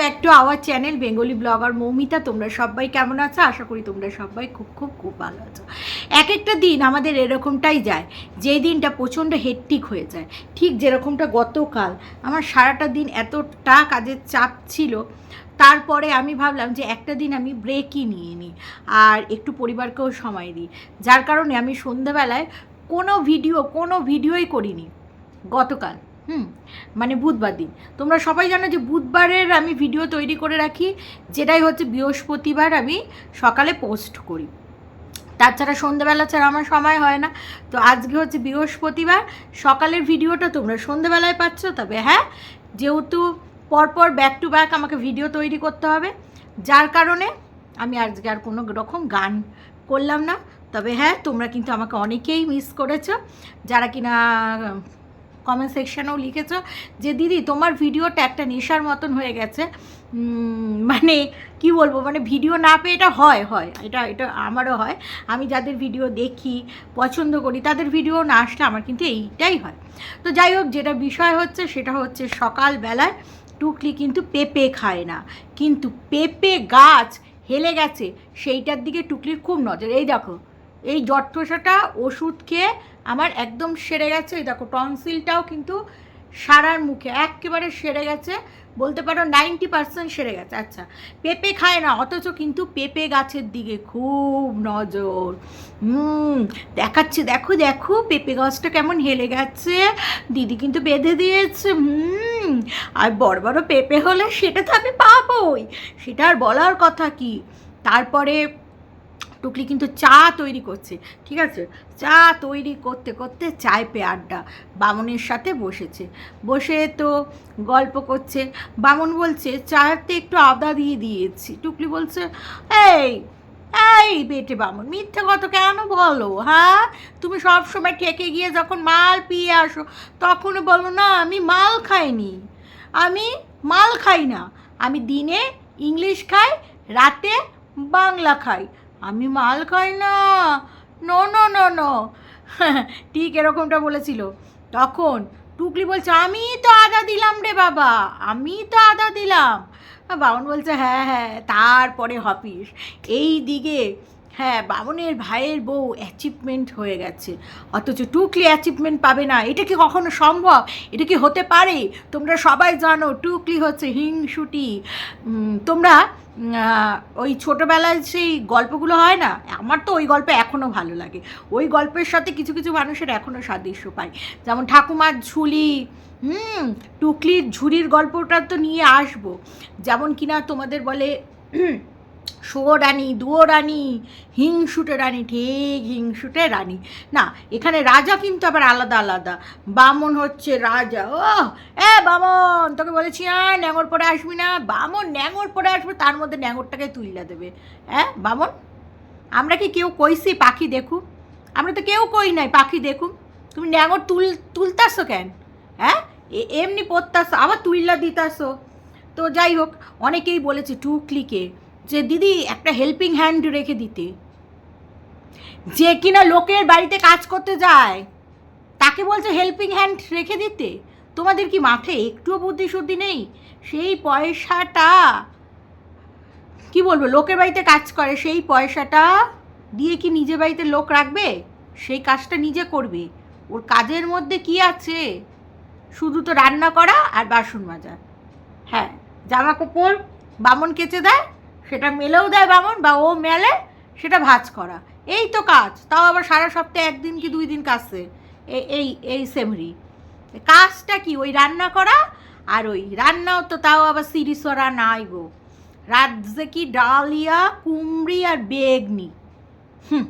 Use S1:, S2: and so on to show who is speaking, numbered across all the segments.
S1: Back to our channel Bengali blogger Moumita তোমরা সবাই কেমন আছো? আশা করি তোমরা সবাই খুব খুব খুব ভালো আছো। এক একটা দিন আমাদের এরকমটাই যায়, যেই দিনটা প্রচণ্ড হেট্টিক হয়ে যায়। ঠিক যেরকমটা গতকাল, আমার সারাটা দিন এতটা কাজের চাপ ছিল, তারপরে আমি ভাবলাম যে একটা দিন আমি ব্রেকই নিয়ে নিই, আর একটু পরিবারকেও সময় দিই। যার কারণে আমি সন্ধ্যাবেলায় কোনো ভিডিও কোনো ভিডিওই করিনি, গতকাল। হুম মানে বুধবার দিন। তোমরা সবাই জানো যে বুধবারের আমি ভিডিও তৈরি করে রাখি, যেটাই হচ্ছে বৃহস্পতিবার আমি সকালে পোস্ট করি। তাছাড়া সন্ধ্যেবেলা ছাড়া আমার সময় হয় না। তো আজকে হচ্ছে বৃহস্পতিবার, সকালের ভিডিওটা তোমরা সন্ধ্যেবেলায় পাচ্ছ, তবে হ্যাঁ যেহেতু পরপর ব্যাক টু ব্যাক আমাকে ভিডিও তৈরি করতে হবে, যার কারণে আমি আজকে আর কোনো রকম গান করলাম না। তবে হ্যাঁ তোমরা কিন্তু আমাকে অনেকেই মিস করেছ, যারা কিনা কমেন্ট সেকশানেও লিখেছো যে, দিদি, তোমার ভিডিওটা একটা নেশার মতন হয়ে গেছে। মানে কি বলব মানে ভিডিও না পেয়ে এটা হয় হয়। এটা এটা আমারও হয়। আমি যাদের ভিডিও দেখি, পছন্দ করি, তাদের ভিডিও না আসলে আমার কিন্তু এইটাই হয়। তো যাই হোক, যেটা বিষয় হচ্ছে সেটা হচ্ছে সকালবেলায় টুকলি কিন্তু পেঁপে খায় না। কিন্তু পেঁপে গাছ হেলে গেছে, সেইটার দিকে টুকলির খুব নজর। এই দেখো, এই জট্টসাটা ওষুধ খেয়ে আমার একদম সেরে গেছে, এই দেখো টনসিলটাও কিন্তু সারার মুখে, একেবারে সেরে গেছে। বলতে পারো নাইনটি পার্সেন্ট সেরে গেছে। আচ্ছা পেঁপে খায় না, অথচ কিন্তু পেঁপে গাছের দিকে খুব নজর। হুম, দেখাচ্ছে, দেখো দেখো, পেঁপে গাছটা কেমন হেলে গেছে। দিদি কিন্তু বেঁধে দিয়েছে, হুম। আর বড় বড় পেঁপে হলে সেটা তো আমি পাবোই। সেটা আর বলার কথা কি? তারপরে টুকলি কিন্তু চা তৈরি করছে, ঠিক আছে? চা তৈরি করতে করতে চায় পে আড্ডা বামনের সাথে বসেছে। বসে তো গল্প করছে। বামন বলছে চাতে একটু আদা দিয়ে দিয়েছি। টুকলি বলছে, এই এই বেটে বামন, মিথ্যে কথা কেন বলো হ্যাঁ? তুমি সব সময় ঠেকে গিয়ে যখন মাল পিয়ে আসো, তখন বলো না, আমি মাল খাইনি। আমি মাল খাই না। আমি দিনে ইংলিশ খাই, রাতে বাংলা খাই। আমি মাল খাই না। নো নো নো নো ঠিক এরকমটা বলেছিল। তখন টুকলি বলছে, আমি তো আদা দিলাম রে বাবা, আমি তো আদা দিলাম। বাউন বলছে হ্যাঁ হ্যাঁ তারপরে হপিস। এই দিকে হ্যাঁ বামনের ভাইয়ের বউ অ্যাচিভমেন্ট হয়ে গেছে। অথচ টুকলি অ্যাচিভমেন্ট পাবে না। এটা কি কখনো সম্ভব? এটা কি হতে পারে? তোমরা সবাই জানো টুকলি হচ্ছে হিংসুটি। তোমরা ওই ছোটোবেলায় সেই গল্পগুলো হয় না? আমার তো ওই গল্প এখনও ভালো লাগে। ওই গল্পের সাথে কিছু কিছু মানুষের এখনও সাদৃশ্য পায় যেমন ঠাকুমার ঝুলি। হুম টুকলির ঝুড়ির গল্পটা তো নিয়ে আসব। যেমন কিনা তোমাদের বলে শুয়ো রানী দুয়ো রানী হিংসুটে রানী, ঠিক হিংসুটে রানী। না, এখানে রাজা কিন্তু আবার আলাদা আলাদা। বামন হচ্ছে রাজা। ও এ বামন, তোকে বলেছি হ্যাঁ ন্যাঙর পরে আসবি না। বামন ন্যাঙর পরে আসবে, তার মধ্যে ন্যাঙরটাকে তুইলা দেবে। হ্যাঁ বামন? আমরা কি কেউ কইছি পাখি দেখুক আমরা তো কেউ কই নাই পাখি দেখুক তুমি ন্যাঙর তুল, তুলতাছো কেন? হ্যাঁ এমনি পড়তাছো আবার তুইলা দিতাসো তো যাই হোক, অনেকেই বলেছে টুকলিকে। যে দিদি, একটা হেল্পিং হ্যান্ড রেখে দিতে। যে কিনা লোকের বাড়িতে কাজ করতে যায়, তাকে বলছে হেল্পিং হ্যান্ড রেখে দিতে? তোমাদের কি মাথায় একটুও বুদ্ধি শুদ্ধি নেই? সেই পয়সাটা, কি বলব, লোকের বাড়িতে কাজ করে, সেই পয়সাটা দিয়ে কি নিজের বাড়িতে লোক রাখবে? সেই কাজটা নিজে করবে। ওর কাজের মধ্যে কি আছে? শুধু তো রান্না করা আর বাসন মাজা। হ্যাঁ জামা কাপড় বামন কেচে দেয় সেটা মেলেও দেয় বামন বা ও মেলে, সেটা ভাজ করা। এই তো কাজ, তাও আবার সারা সপ্তাহে একদিন কি দুই দিন কাজছে। এই এই সেমরি। কাজটা কি? ওই রান্না করা আর ওই রান্নাও তো তাও আবার সিরিসরা নাই গো। রাজ্যে কি ডালিয়া, কুমড়ি আর বেগনি। হুম,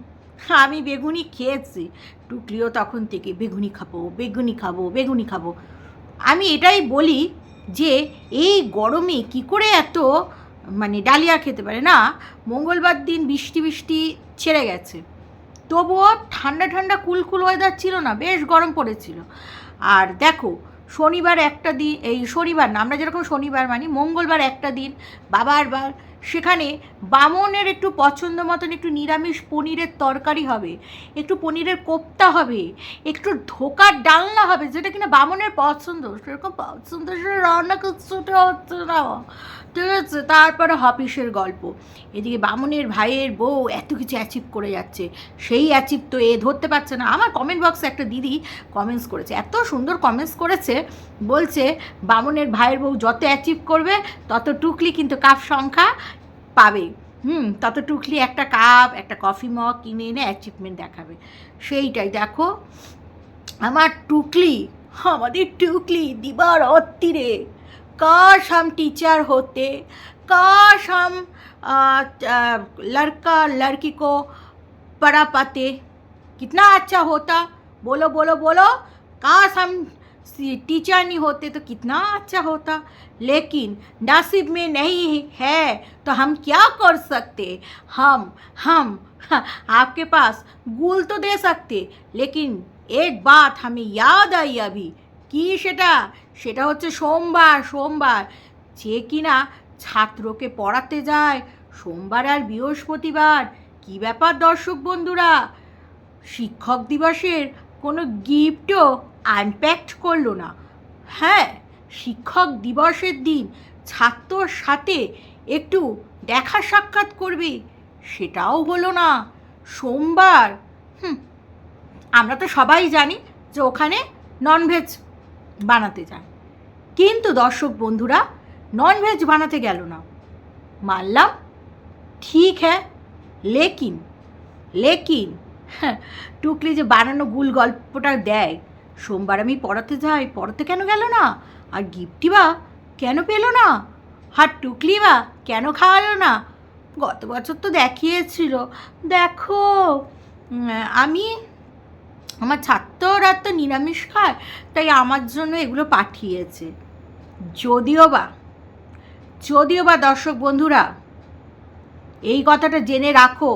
S1: আমি বেগুনি খেয়েছি। টুকলিও তখন থেকে বেগুনি খাব বেগুনি খাব বেগুনি খাব। আমি এটাই বলি যে, এই গরমে কি করে এত মানে ডালিয়া খেতে পারে। না, মঙ্গলবার দিন বৃষ্টি বৃষ্টি ছেড়ে গেছে। তবুও ঠান্ডা ঠান্ডা কুলকুল ওয়েদার ছিল না, বেশ গরম পড়েছিল। আর দেখো, শনিবার একটা দিন, এই শনিবার না, আমরা যেরকম শনিবার মানি, মঙ্গলবার একটা দিন, বাবার বার সেখানে বামনের একটু পছন্দ মতন একটু নিরামিষ পনিরের তরকারি হবে, একটু পনিরের কোপ্তা হবে, একটু ধোকার ডালনা হবে, যেটা কিনা বামনের পছন্দ, সেরকম পছন্দ সে রান্না কিছুটা হচ্ছে না। ঠিক আছে তারপরে হপিসের গল্প। এদিকে বামনের ভাইয়ের বউ এত কিছু অ্যাচিভ করে যাচ্ছে। সেই অ্যাচিভ তো এ ধরতে পারছে না। আমার কমেন্ট বক্সে একটা দিদি কমেন্টস করেছে। এত সুন্দর কমেন্টস করেছে, বলছে বামনের ভাইয়ের বউ যত অ্যাচিভ করবে তত টুকলি কিন্তু কাপ সংখ্যা পাবে। হুম তত টুকলি একটা কাপ একটা কফি মগ কিনে এনে অ্যাচিভমেন্ট দেখাবে। সেইটাই, দেখো। আমার টুকলি, আমাদের টুকলি দিবার অত্তিরে। काश हम टीचर होते, काश हम लड़का, लड़की को पढ़ा पाते। कितना अच्छा होता। बोलो बोलो बोलो, काश हम टीचर नहीं होते तो कितना अच्छा होता। लेकिन नसीब में नहीं है तो हम क्या कर सकते? हम हम, आपके पास गुल तो दे सकते, लेकिन एक बात हमें याद आई अभी, कि सेटा সেটা হচ্ছে সোমবার সোমবার। যে কিনা ছাত্রকে পড়াতে যায়, সোমবার আর বৃহস্পতিবার। কি ব্যাপার দর্শক বন্ধুরা? শিক্ষক দিবসের কোনো গিফটও আনপ্যাকড করল না। হ্যাঁ শিক্ষক দিবসের দিন ছাত্রর সাথে একটু দেখা সাক্ষাৎ করবে, সেটাও হলো না। সোমবার, হুম, আমরা তো সবাই জানি যে ওখানে ননভেজ বানাতে যায়। কিন্তু দর্শক বন্ধুরা ননভেজ বানাতে গেল না। মানলাম ঠিক হ্যাঁ লেকিন লেকিন। হ্যাঁ, টুকলি যে বানানো গুল গল্পটা দেয় সোমবার আমি পড়াতে যাই পড়াতে কেন গেল না? আর গিফটই বা কেন পেল না? আর টুকলি বা কেন খাওয়ালো না? গত বছর তো দেখিয়েছিল। দেখো আমি আমার ছাত্ররা তো নিরামিষ খায়, তাই আমার জন্য এগুলো পাঠিয়েছে। যদিও বা যদিও বা দর্শক বন্ধুরা, এই কথাটা জেনে রাখো,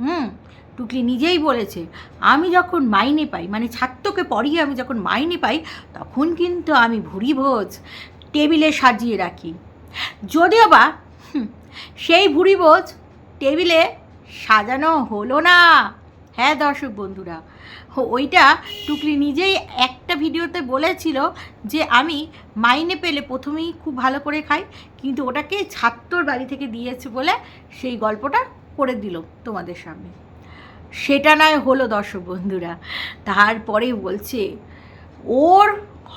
S1: হুম, টুকলি নিজেই বলেছে, আমি যখন মাইনে পাই মানে ছাত্রকে পড়িয়ে আমি যখন মাইনে পাই, তখন কিন্তু আমি ভুরি ভোজ টেবিলে সাজিয়ে রাখি। যদিও বা সেই ভুরি ভোজ টেবিলে সাজানো হলো না। হ্যাঁ দর্শক বন্ধুরা ওইটা টুকলি নিজেই একটা ভিডিওতে বলেছিল যে আমি মাইনে পেলে প্রথমেই খুব ভালো করে খাই, কিন্তু ওটাকে ছাত্রর বাড়ি থেকে দিয়েছে বলে সেই গল্পটা করে দিল তোমাদের সামনে। সেটা নয় হলো দর্শক বন্ধুরা, তারপরে বলছে, ওর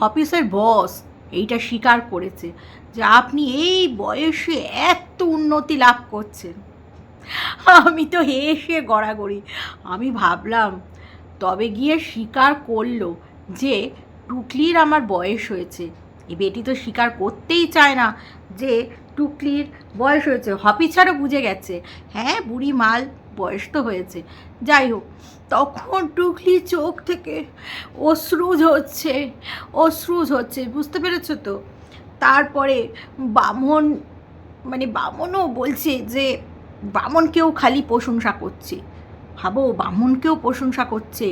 S1: অফিসের বস এইটা স্বীকার করেছে যে আপনি এই বয়সে এত উন্নতি লাভ করছেন। আমি তো হেসে গড়াগড়ি, আমি ভাবলাম তবে গিয়ে স্বীকার করল যে টুকলির আমার বয়স হয়েছে। এই বেটি তো স্বীকার করতেই চায় না যে টুকলির বয়স হয়েছে। হপি ছাড়া বুঝে গেছে। হ্যাঁ বুড়ি মাল বয়স তো হয়েছে। যাই হোক, তখন টুকলি চোখ থেকে অশ্রুজ হচ্ছে অশ্রুজ হচ্ছে বুঝতে পেরেছ তো? তারপরে বামন মানে বামনও বলছে যে বামনকেও খালি প্রশংসা করছে। ভাবো, বামনকেও প্রশংসা করছে।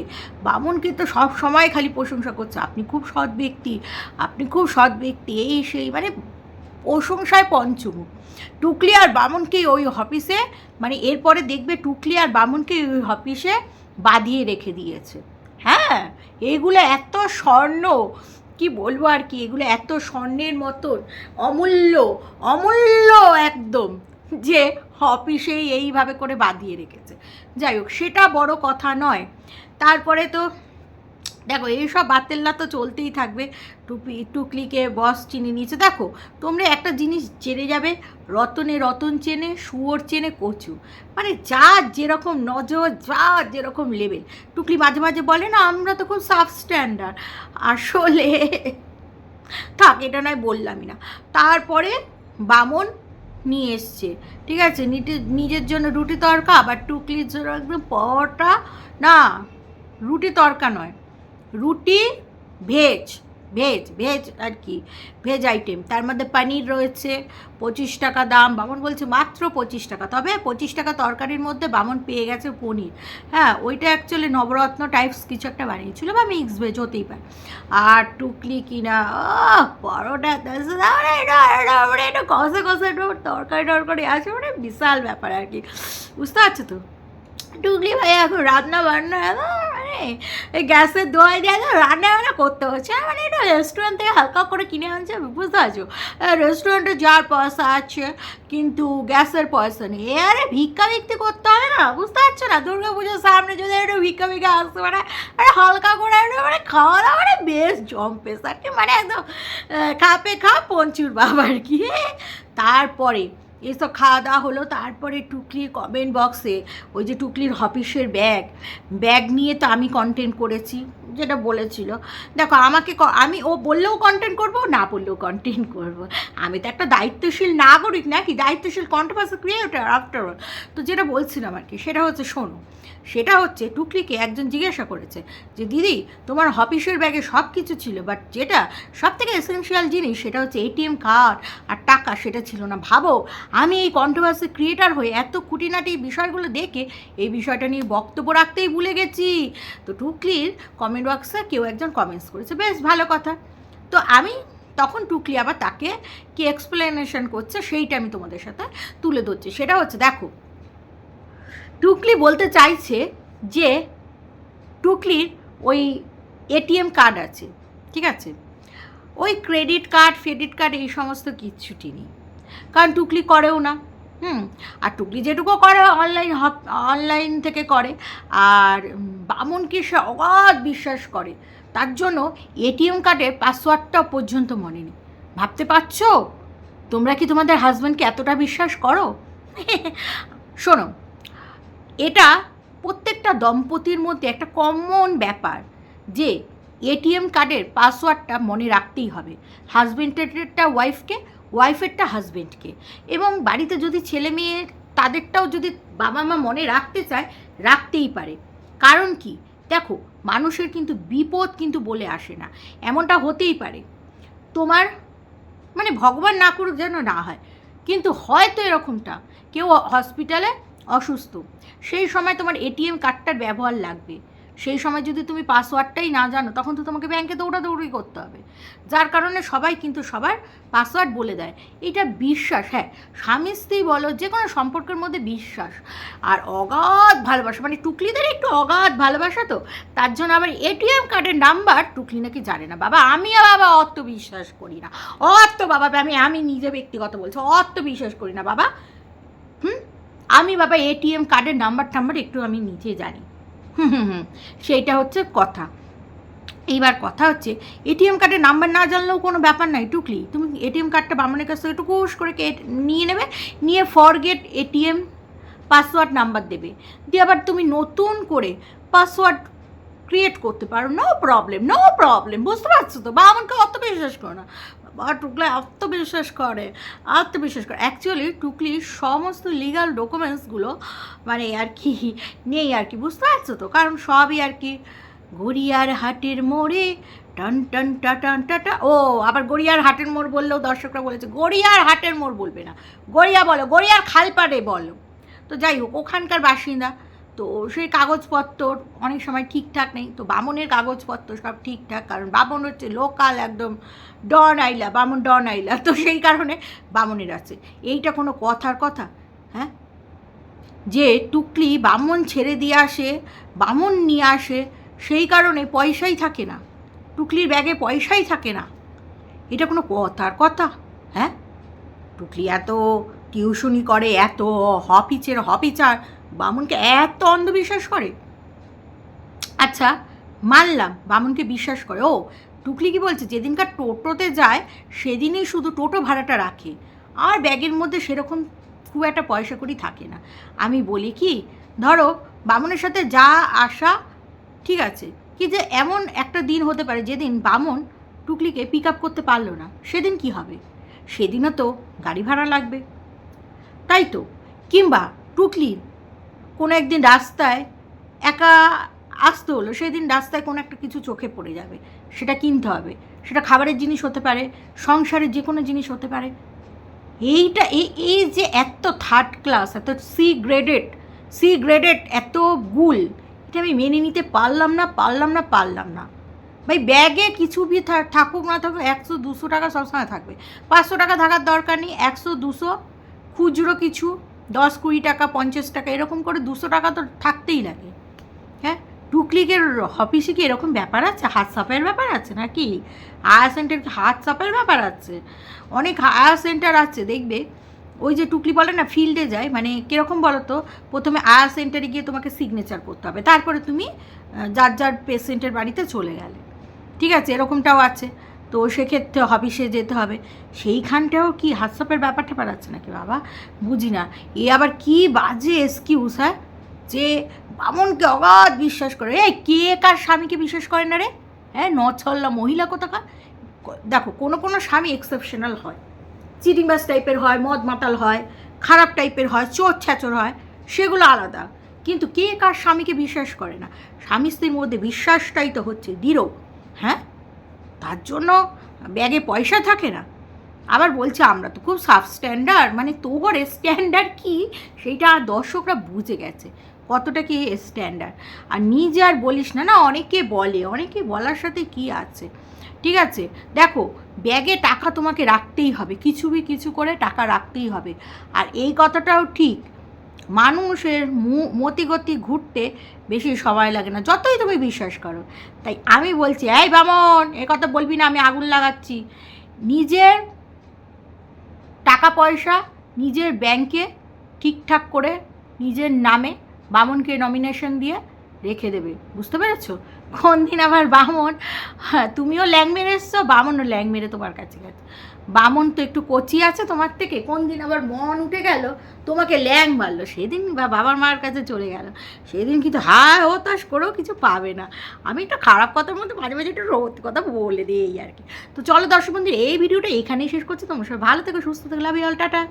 S1: বামুনকে তো সব সময় খালি প্রশংসা করছে। আপনি খুব সৎ ব্যক্তি, আপনি খুব সৎ ব্যক্তি, এই সেই মানে প্রশংসায় পঞ্চমুখ টুকলি আর বামনকে ওই অফিসে মানে এরপরে দেখবে টুকলি আর বামনকে ওই অফিসে বাঁধিয়ে রেখে দিয়েছে। হ্যাঁ এগুলো এত স্বর্ণ, কি বলব আর কি, এগুলো এত স্বর্ণের মতন, অমূল্য অমূল্য একদম, যে অফিসেই এইভাবে করে বাঁধিয়ে রেখেছে। যাই হোক, সেটা বড় কথা নয়। তারপরে তো, দেখো, এইসব বাতেল্লা তো চলতেই থাকবে। টুপি, টুকলিকে বস চিনে নিয়েছে। দেখো, তোমরা একটা জিনিস জেনে যাবে, রতনে রতন চেনে, শুয়োর চেনে কচু। মানে যার যেরকম নজর যার যেরকম লেভেল টুকলি মাঝে মাঝে বলে না, আমরা তো খুব সাব স্ট্যান্ডার্ড আসলে, থাক, এটা নয়, বললামই না। তারপরে বামন নিয়ে এসছে। ঠিক আছে? নিজের জন্য রুটি তরকা, আবার টুকলির জন্য একদম পরোটা। না, রুটি তরকা নয়। রুটি, ভেজ। ভেজ ভেজ আর কি, ভেজ আইটেম তার মধ্যে পনির রয়েছে, পঁচিশ টাকা দাম। বামন বলছে মাত্র পঁচিশ টাকা। তবে পঁচিশ টাকা তরকারির মধ্যে বামন পেয়ে গেছে পনির। হ্যাঁ ওইটা অ্যাকচুয়ালি নবরত্ন টাইপস কিছু একটা বানিয়েছিল বা মিক্স ভেজ হতেই পারে। আর টুকলি কিনা পরোটা কষে কষে তরকারি টরকারি আছে মানে বিশাল ব্যাপার আর কি। বুঝতে পারছ তো? টুকলি ভাই, এখন রান্না বান্না মানে গ্যাসের দোয়াই দিয়ে রান্না বান্না করতে হচ্ছে। মানে এটা রেস্টুরেন্ট থেকে হালকা করে কিনে আনছে, বুঝতে পারছ? রেস্টুরেন্টে যাওয়ার পয়সা আছে, কিন্তু গ্যাসের পয়সা নেই। আরে ভিক্ষা ভিক্ষি করতে হবে না, বুঝতে পারছ না? দুর্গা পুজোর সামনে যদি একটু ভিক্ষা ভিক্ষা আসতে মানে আরে হালকা করে একটু মানে খাওয়া দাওয়া মানে বেশ জম্পেস আর কি মানে একদম খাপে খা পঞ্চুর বাবা আর কি। তারপরে এসব খাওয়া দাওয়া হলো। তারপরে টুকলির কমেন্ট বক্সে ওই যে টুকলির অফিসের ব্যাগ ব্যাগ নিয়ে তো আমি কন্টেন্ট করেছি, যেটা বলেছিল। দেখো, আমাকে আমি ও বললেও কন্টেন্ট করব না বললেও কন্টেন্ট করব। আমি তো একটা দায়িত্বশীল নাগরিক নাকি? দায়িত্বশীল কন্ট্রোভার্সি ক্রিয়েটার আফটার অল তো যেটা বলছিলাম আর কি সেটা হচ্ছে, শোনো, সেটা হচ্ছে টুকলিকে একজন জিজ্ঞাসা করেছে যে, দিদি, তোমার অফিসের ব্যাগে সব কিছু ছিল বাট যেটা সব থেকে এসেন্সিয়াল জিনিস সেটা হচ্ছে এটিএম কার্ড আর টাকা, সেটা ছিল না। ভাবো আমি এই কন্ট্রোভার্সি ক্রিয়েটার হয়ে এত খুঁটিনাটি বিষয়গুলো দেখে এই বিষয়টা নিয়ে বক্তব্য রাখতেই ভুলে গেছি। তো টুকলির কমেন্ট বক্সে কেউ একজন কমেন্টস করেছে, বেশ ভালো কথা। তো আমি তখন টুকলি আবার তাকে কি এক্সপ্লেনেশন করছে সেইটা আমি তোমাদের সাথে তুলে ধরছি। সেটা হচ্ছে, দেখো, টুকলি বলতে চাইছে যে টুকলির ওই এটিএম কার্ড আছে, ঠিক আছে? ওই ক্রেডিট কার্ড ফ্রেডিট কার্ড এই সমস্ত কিচ্ছুটি নেই। কারণ টুকলি করেও না। হুম, আর টুকলি যেটুকু করে অনলাইন অনলাইন থেকে করে। আর বামনকে সে অগাধ বিশ্বাস করে। তার জন্য এটিএম কার্ডের পাসওয়ার্ডটা পর্যন্ত মনে নেই। ভাবতে পারছ? তোমরা কি তোমাদের হাজব্যান্ডকে এতটা বিশ্বাস করো? শোনো, এটা প্রত্যেকটা দম্পতির মধ্যে একটা কমন ব্যাপার যে এটিএম কার্ডের পাসওয়ার্ডটা মনে রাখতেই হবে। হাজব্যান্ডেরটা ওয়াইফকে ওয়াইফেরটা হাজব্যান্ডকে এবং বাড়িতে যদি ছেলে মেয়ে তাদেরটাও যদি বাবা মা মনে রাখতে চায়, রাখতেই পারে। কারণ কি? দেখো, মানুষের কিন্তু বিপদ কিন্তু বলে আসে না। এমনটা হতেই পারে। তোমার মানে ভগবান না করুক যেন না হয়। কিন্তু হয়তো এরকমটা। কেউ হসপিটালে অসুস্থ। সেই সময় তোমার এটিএম কার্ডটার ব্যবহার লাগবে। সেই সময় যদি তুমি পাসওয়ার্ডটাই না জানো, তখন তো তোমাকে ব্যাংকে দৌড়াদৌড়ি করতে হবে। যার কারণে সবাই কিন্তু সবার পাসওয়ার্ড বলে দেয়। এটা বিশ্বাস হ্যাঁ স্বামী স্ত্রী বলো যে কোনো সম্পর্কের মধ্যে বিশ্বাস। আর অগাধ ভালোবাসা মানে টুকলিদের একটু অগাধ ভালোবাসা তো, তার জন্য আবার এটিএম কার্ডের নাম্বার টুকলি নাকি জানে না। বাবা আমিও বাবা অত বিশ্বাস করি না। অত বাবা, আমি আমি নিজে ব্যক্তিগত বলছি অত বিশ্বাস করি না। বাবা, হুম? আমি বাবা এটিএম কার্ডের নাম্বার টাম্বার একটু আমি নিজে জানি। সেইটা হচ্ছে কথা। এইবার কথা হচ্ছে এটিএম কার্ডের নাম্বার না জানলেও কোনো ব্যাপার নাই, টুকলি। তুমি এটিএম কার্ডটা বামনের কাছ থেকে কুশ করে নিয়ে নেবে, নিয়ে ফরগেট এটিএম পাসওয়ার্ড নাম্বার দেবে। দিয়ে আবার তুমি নতুন করে পাসওয়ার্ড ক্রিয়েট করতে পারো নো প্রবলেম নো প্রবলেম বুঝতে পারছ তো? বা আমাকে অত বিশ্বাস করো না। টুকলি আত্মবিশ্বাস করে আত্মবিশ্বাস করে। অ্যাকচুয়ালি টুকলির সমস্ত লিগাল ডকুমেন্টসগুলো মানে আর কি নেই আর কি, বুঝতে পারছ তো? কারণ সবই আর কি গড়িয়ার হাটের মোড়ে, টান টান, টা, টান টাটা ও, আবার গড়িয়ার হাটের মোড় বললেও দর্শকরা বলেছে, গড়িয়ার হাটের মোড় বলবে না। গড়িয়া বলো, গড়িয়ার খালপাড়ে বলো। তো যাই হোক, ওখানকার বাসিন্দা তো সেই কাগজপত্র অনেক সময় ঠিকঠাক নেই। তো বামনের কাগজপত্র সব ঠিকঠাক, কারণ বামন হচ্ছে লোকাল একদম ডন আইলা, বামন ডন আইলা। তো সেই কারণে বামনের আছে। এইটা কোনো কথার কথা হ্যাঁ? যে টুকলি বামন ছেড়ে দিয়ে আসে, বামন নিয়ে আসে, সেই কারণে পয়সাই থাকে না। টুকলির ব্যাগে পয়সাই থাকে না। এটা কোনো কথার কথা হ্যাঁ? টুকলি এত টিউশনি করে, এত হপিচের হপিচার বামুনকে এত অন্ধবিশ্বাস করে? আচ্ছা মানলাম বামুনকে বিশ্বাস করে। ও, টুকলি কি বলছে? যেদিনকার টোটোতে যায়, সেদিনই শুধু টোটো ভাড়াটা রাখে। আর ব্যাগের মধ্যে সেরকম খুব একটা পয়সা করি থাকে না। আমি বলি কি, ধরো, বামুনের সাথে যা আসা ঠিক আছে, কি যে এমন একটা দিন হতে পারে যেদিন বামন টুকলিকে পিক আপ করতে পারল না। সেদিন কি হবে? সেদিনও তো গাড়ি ভাড়া লাগবে। তাই তো, কিংবা টুকলির কোনো একদিন রাস্তায় একা আসতে হলো, সেদিন রাস্তায় কোনো একটা কিছু চোখে পড়ে যাবে। সেটা কিনতে হবে, সেটা খাবারের জিনিস হতে পারে, সংসারের যে কোনো জিনিস হতে পারে। এইটা এই এই যে এত থার্ড ক্লাস এত সি গ্রেডেড সি গ্রেডেড এত গুল, এটা আমি মেনে নিতে পারলাম না পারলাম না পারলাম না। ভাই, ব্যাগে কিছু বি থাকুক না থাকুক, একশো, দুশো টাকা সবসময় থাকবে। পাঁচশো টাকা থাকার দরকার নেই, একশো, দুশো, খুচরো কিছু দশ কুড়ি টাকা, পঞ্চাশ টাকা, এরকম করে দুশো টাকা তো থাকতেই লাগে। হ্যাঁ? টুকলিকের অফিসে কি এরকম ব্যাপার আছে? হাত সাফাইয়ের ব্যাপার আছে নাকি? আয়া সেন্টার কি হাত সাফাইয়ের ব্যাপার আছে? অনেক আয়া সেন্টার আছে, দেখবে? ওই যে টুকলি বলে না, ফিল্ডে যায় মানে কীরকম বলো তো প্রথমে আয়া সেন্টারে গিয়ে তোমাকে সিগনেচার করতে হবে। তারপরে তুমি যার যার পেশেন্টের বাড়িতে চলে গেলে। ঠিক আছে? এরকমটাও আছে। তো সেক্ষেত্রে অফিসে যেতে হবে। সেইখানটাও কি হাতসাপের ব্যাপার ট্যাপার আছে নাকি বাবা? বুঝি না। এ আবার কি বাজে এক্সকিউজ হ্যাঁ? যে বামনকে অগাধ বিশ্বাস করে। এই, কে কার স্বামীকে বিশ্বাস করে না রে? হ্যাঁ নছল্লা মহিলা কোথাকার? দেখো, কোনো কোনো স্বামী এক্সেপশনাল হয়। চিটিংবাস টাইপের হয়, মদ মাতাল হয়, খারাপ টাইপের হয়, চোর ছ্যাচর হয়, সেগুলো আলাদা। কিন্তু কে কার স্বামীকে বিশ্বাস করে না? স্বামী স্ত্রীর মধ্যে বিশ্বাসটাই তো হচ্ছে দৃঢ় হ্যাঁ? তার জন্য ব্যাগে পয়সা থাকে না। আবার বলছে, আমরা তো খুব সাব স্ট্যান্ডার্ড মানে তোর স্ট্যান্ডার্ড কি? সেইটা দর্শকরা বুঝে গেছে, কতটা কি স্ট্যান্ডার্ড আর নিজে আর বলিস না না, অনেকে বলে, অনেকে বলার সাথে কি আছে? ঠিক আছে, দেখো, ব্যাগে টাকা তোমাকে রাখতেই হবে, কিছু বি কিছু করে টাকা রাখতেই হবে। আর এই কথাটাও ঠিক মানুষের মু- মতিগতি ঘুরতে বেশি সময় লাগে না, যতই তুমি বিশ্বাস করো। তাই আমি বলছি, এই বামন, এ কথা বলবি না, আমি আগুন লাগাচ্ছি। নিজের টাকা পয়সা নিজের ব্যাংকে ঠিকঠাক করে নিজের নামে বামনকে নমিনেশন দিয়ে রেখে দেবে। বুঝতে পেরেছ? কোন দিন আবার বামন? হ্যাঁ তুমিও ল্যাং মেরে এসছো, বামনও ল্যাং মেরে তোমার কাছে গেছে। বামন তো একটু কচি আছে তোমার থেকে কোন দিন আবার মন উঠে গেল, তোমাকে ল্যাং মারলো। সেদিন বা বাবার মার কাছে চলে গেল। সেদিন কিন্তু হায় হতাশ করেও কিছু পাবে না। আমি একটা খারাপ কথার মধ্যে মাঝে মাঝে একটু রোদ কথা বলে দিই এই আর কি। তো চলো দর্শক বন্ধু এই ভিডিওটা এখানেই শেষ করছি। তোমার সবাই ভালো থেকো, সুস্থ থেকো লাভ ইউ অল টাটা।